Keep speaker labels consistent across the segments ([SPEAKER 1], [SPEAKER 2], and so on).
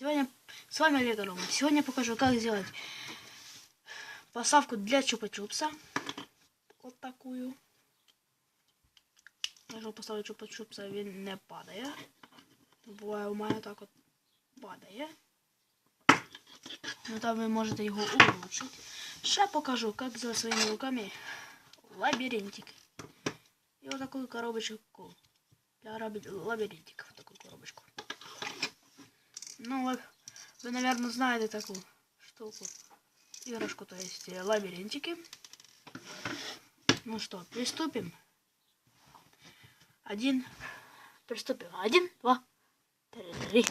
[SPEAKER 1] Сегодня с вами Олег Рома. Сегодня я покажу, как сделать поставку для чупа-чупса. Вот такую. Якщо поставити чупа-чупса, він не падає. Буває у мене так от падає. Ну там ви можете його улучшити. Ще покажу, як за своїми руками лабиринтик. І вот такую коробочку для раби- лабиринтиков. Такую коробочку. Ну, вы, вы, наверное, знаете такую штуку. Игрушку, то есть э, лабиринтики. Ну что, приступим. Один. Приступим. Один, два, три.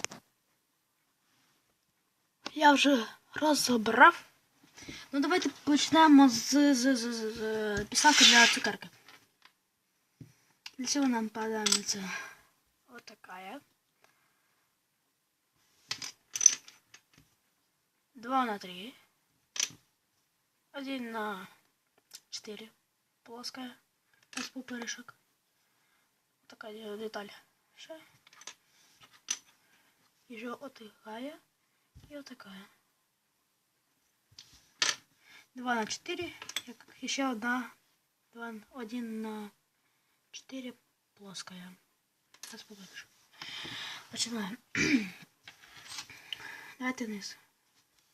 [SPEAKER 1] Я вже розібрав. Ну, давайте почнемо з, з, з, з, з писалки для цукерки. Для цього нам понадобится вот такая. 2 на 3. 1 на 4. Плоская. Без пупырышек. Такая деталь. Ще. Еще вот такая. И такая. 2 на 4. Еще одна. 2, 1 на 4 плоская. Сейчас покажу. Починаем. Давайте вниз.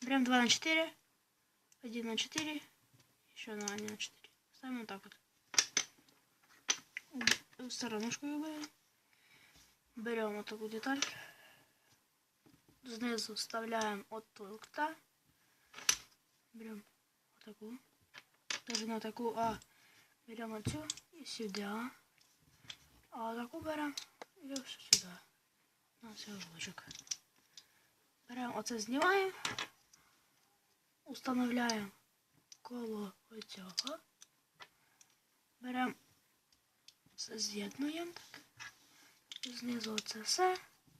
[SPEAKER 1] Берем 2 на 4. 1 на 4. Еще на 1 на 4. Ставим вот так вот. В сторонушку ее берем. Берем вот такую деталь. Снизу вставляем от толкта. Берем вот такую. Даже не такую, а берем отсюда и сюда. А таку беремо і ось сюди. На сьогодочок. Беремо оце знімаємо. Установляємо коло оцього. Беремо все з'єднуємо так. Знизу оце все.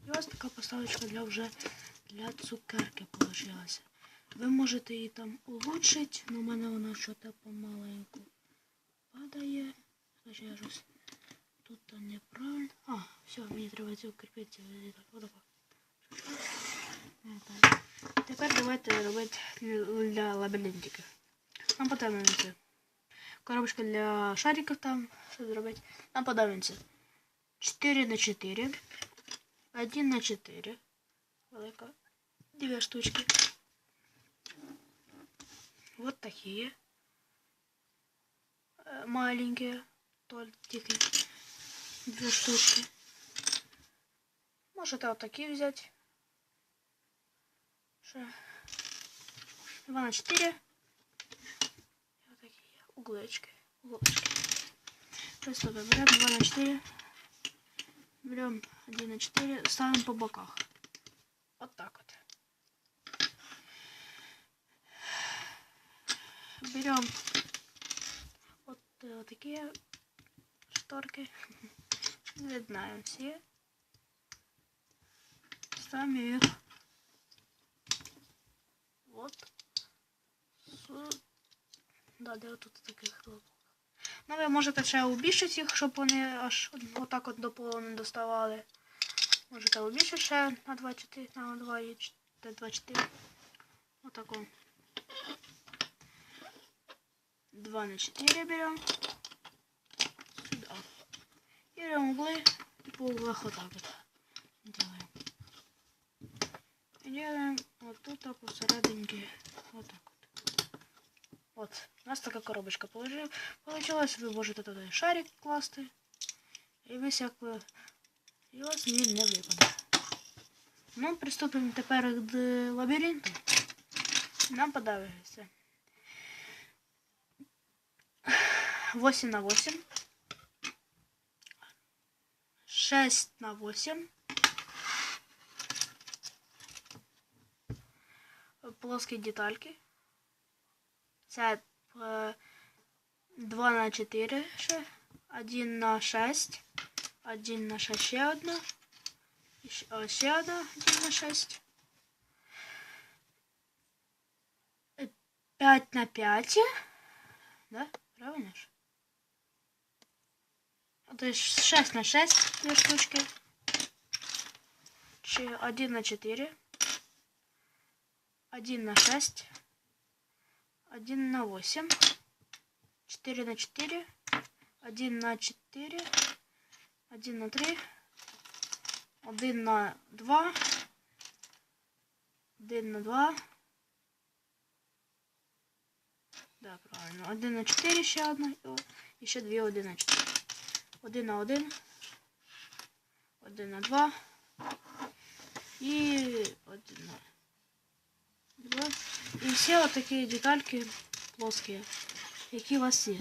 [SPEAKER 1] І ось така поставочка для вже для цукерки вийшла. Ви можете її там улучшити, але в мене вона щось помаленьку падає. Тут неправильно. А, все, мені треба цю укріпити. Отако. Так. Тепер давайте робити для лабіринтиків. Нам подобається. Коробочка для шариків там. Що зробити? Нам подобається. 4 на 4. 1 на 4. Велика. Две штучки. Вот такие. Э, Маленькие. Тортики. Две штучки. Можете отакі взяти. Ще. 2 на 4. І отакі углечки. Уголочки. Приступим. Берем 2 на 4. Берем 1 на 4. Ставим по боках. Вот так вот. Берем вот, э, вот такие шторки. З'єднаємо всі. Ставимо їх. Вот. С... Да, де тут таких два. Ну, ви можете ще убільшити їх, щоб вони аж отак от до полу доставали. Можете убільшити ще на 24, на 2 і 24. Отаку. 2 на 4 берем. Сюда. И берем углы и по углах вот так вот делаем. Делаем вот тут так посерединке. Вот так вот. Вот. У нас така коробочка положив. Получилось, ви можете туди шарик класти. І ви всяку... І у вас він не випаде. Ну, приступимо тепер до лабіринту. Нам подобається. 8 на 8. 6 на 8. Плоские детальки. Це е, 2 на 4 ще. 1 на 6. 1 на 6 ще одна. І ще- о, ще одна 1 на 6. 5 на 5. Да? Правильно ж? То есть 6 на 6 две штучки. Чи 1 на 4. 1 на 6, 1 на 8, 4 на 4, 1 на 4, 1 на 3, 1 на 2, 1 на 2. Да, правильно. 1 на 4 ще одна. І о- І ще дві 1 на 4. 1 на 1. 1 на 2. І 1 на 2. І всі отакі детальки плоскі, які у вас є.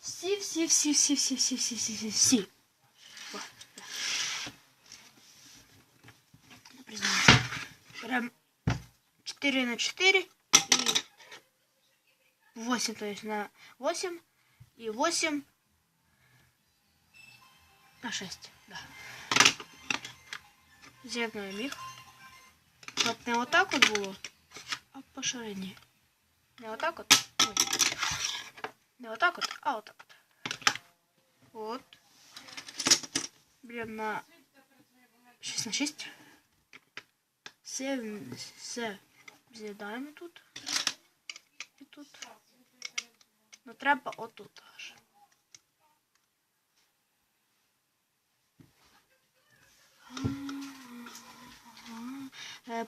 [SPEAKER 1] Всі, всі, всі, всі, всі, всі, всі, всі, всі, всі. О, да. Не признаю. Берем 4 на 4 и 8, то есть на 8 и 8 на 6, да. З'єднуємо їх. Щоб не отак от було, а по ширині. Не отак от. Ой. Не отак от, а отак от. От. Берем на 6 на 6. Все, все з'їдаємо тут. І тут. Ну треба отут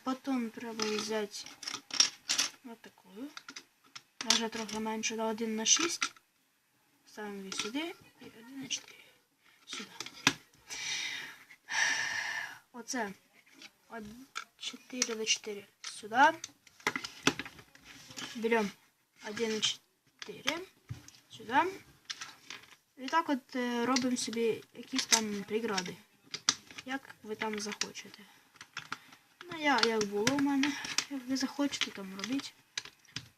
[SPEAKER 1] Потім треба взяти вот такую. Даже трохи менше до 1 на 6. Ставимо її сюди і 1 на 4. Сюди. Оце. От 4 до 4 сюда. Берем 1 на 4 сюда. І так от е, робимо собі якісь там прегради. Як ви там захочете. я, як було в мене. Як ви захочете, там робіть.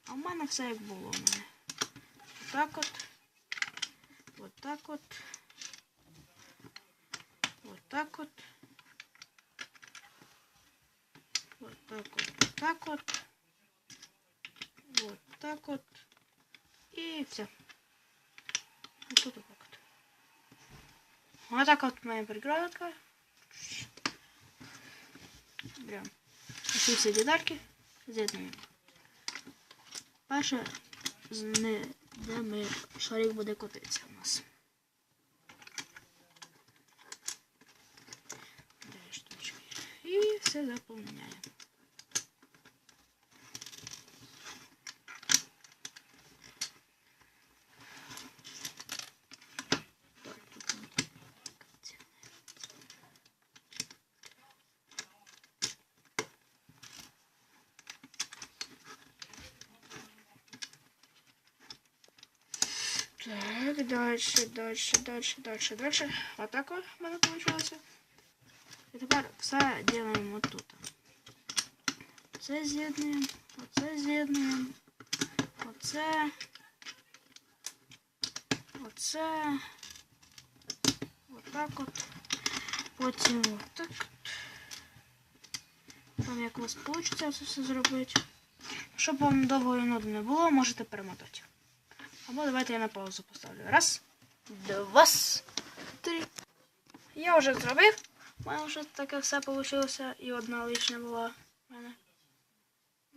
[SPEAKER 1] А в мене все як було в мене. Отак от. так от. Отак от. Отак от. Отак от. так от. І все. Отут отак от. Отак от моя преградка. Берем. Всі всі детальки. З'єднуємо. Перше, не- де ми шарик буде котитися у нас. І все заповняємо. Так, дальше, дальше, дальше, дальше, дальше. Вот так вот у мене получилося. І тепер все делаємо от тут. Це з'єднуємо, оце з'єднуємо, оце, оце, отак от, потім отак. от. Там як у вас вийде це все зробити. Щоб вам довго і нудно не було, можете перемотати. Або давайте я на паузу поставлю. Раз, два, три. Я вже зробив. У мене вже таке все вийшло. І одна лишня була в мене.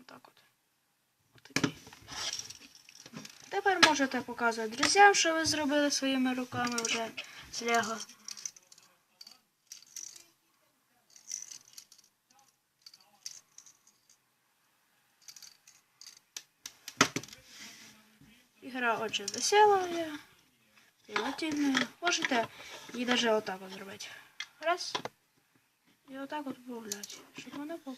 [SPEAKER 1] Отак от. Отакий. Тепер можете показувати друзям, що ви зробили своїми руками вже з Лего. Ігра очень весела. Креативная. Можете її навіть отак от зробити. Раз. І отак от погуляти, щоб вона була.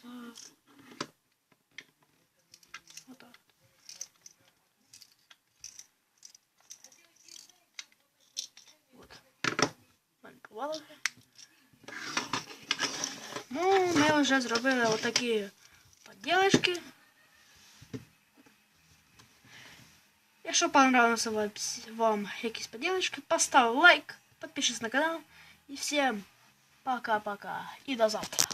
[SPEAKER 1] Отак. От. Малювала вже. Ну, ми вже зробили отакі поділочки. Якщо понравился вам, вам якісь поділочки, постав лайк, подпишись на канал. І всім пока-пока. І до завтра.